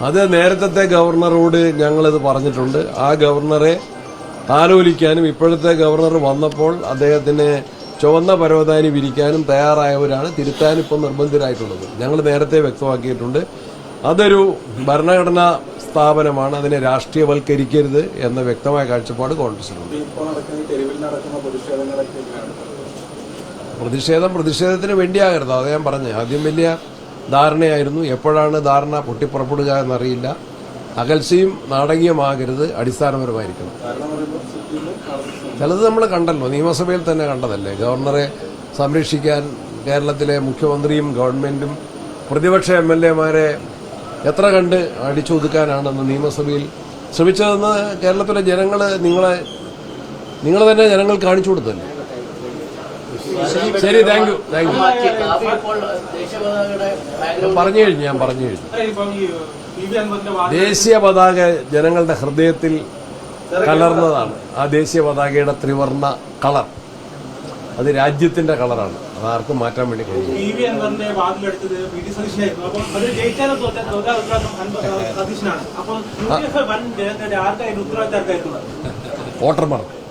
അത് നേരത്തെ ഗവർണറോട് ഞങ്ങളിത് പറഞ്ഞിട്ടുണ്ട്. ആ ഗവർണറെ ആലോചിക്കാനും ഇപ്പോഴത്തെ ഗവർണർ വന്നപ്പോൾ അദ്ദേഹത്തിന് ചുവന്ന പരവതാനി വിരിക്കാനും തയ്യാറായവരാണ്. തിരുത്താൻ ഇപ്പോൾ നിർബന്ധിതരായിട്ടുള്ളത്. ഞങ്ങൾ നേരത്തെ വ്യക്തമാക്കിയിട്ടുണ്ട്. അതൊരു ഭരണഘടനാ സ്ഥാപനമാണ്. അതിനെ രാഷ്ട്രീയവൽക്കരിക്കരുത് എന്ന വ്യക്തമായ കാഴ്ചപ്പാട് കോൺഗ്രസിനുണ്ട്? പ്രതിഷേധം പ്രതിഷേധത്തിന് വേണ്ടിയാകരുത്. അത് ഞാൻ പറഞ്ഞു ആദ്യം വലിയ ധാരണയായിരുന്നു. എപ്പോഴാണ് ധാരണ പൊട്ടിപ്പുറപ്പെടുക എന്നറിയില്ല. അകൽച്ചയും നാടകീയമാകരുത് അടിസ്ഥാനപരമായിരിക്കണം. ചിലത് നമ്മൾ കണ്ടല്ലോ. നിയമസഭയിൽ തന്നെ കണ്ടതല്ലേ? ഗവർണറെ സംരക്ഷിക്കാൻ കേരളത്തിലെ മുഖ്യമന്ത്രിയും ഗവൺമെന്റും പ്രതിപക്ഷ എം എൽ എമാരെ എത്ര കണ്ട് അടിച്ചൊതുക്കാനാണെന്ന് നിയമസഭയിൽ ശ്രമിച്ചതെന്ന് കേരളത്തിലെ ജനങ്ങൾ നിങ്ങളെ നിങ്ങൾ തന്നെ ജനങ്ങൾ കാണിച്ചു കൊടുത്തല്ലേ ശരി താങ്ക് യു താങ്ക് യു പറഞ്ഞു കഴിഞ്ഞു ഞാൻ പറഞ്ഞു കഴിഞ്ഞു. ദേശീയ പതാക ജനങ്ങളുടെ ഹൃദയത്തിൽ കലർന്നതാണ്. ആ ദേശീയ പതാകയുടെ ത്രിവർണ കളർ. അത് രാജ്യത്തിന്റെ കളറാണ്. അത് ആർക്കും മാറ്റാൻ വേണ്ടി കഴിയും വോട്ടർമാർ. വോട്ടർമാർക്ക്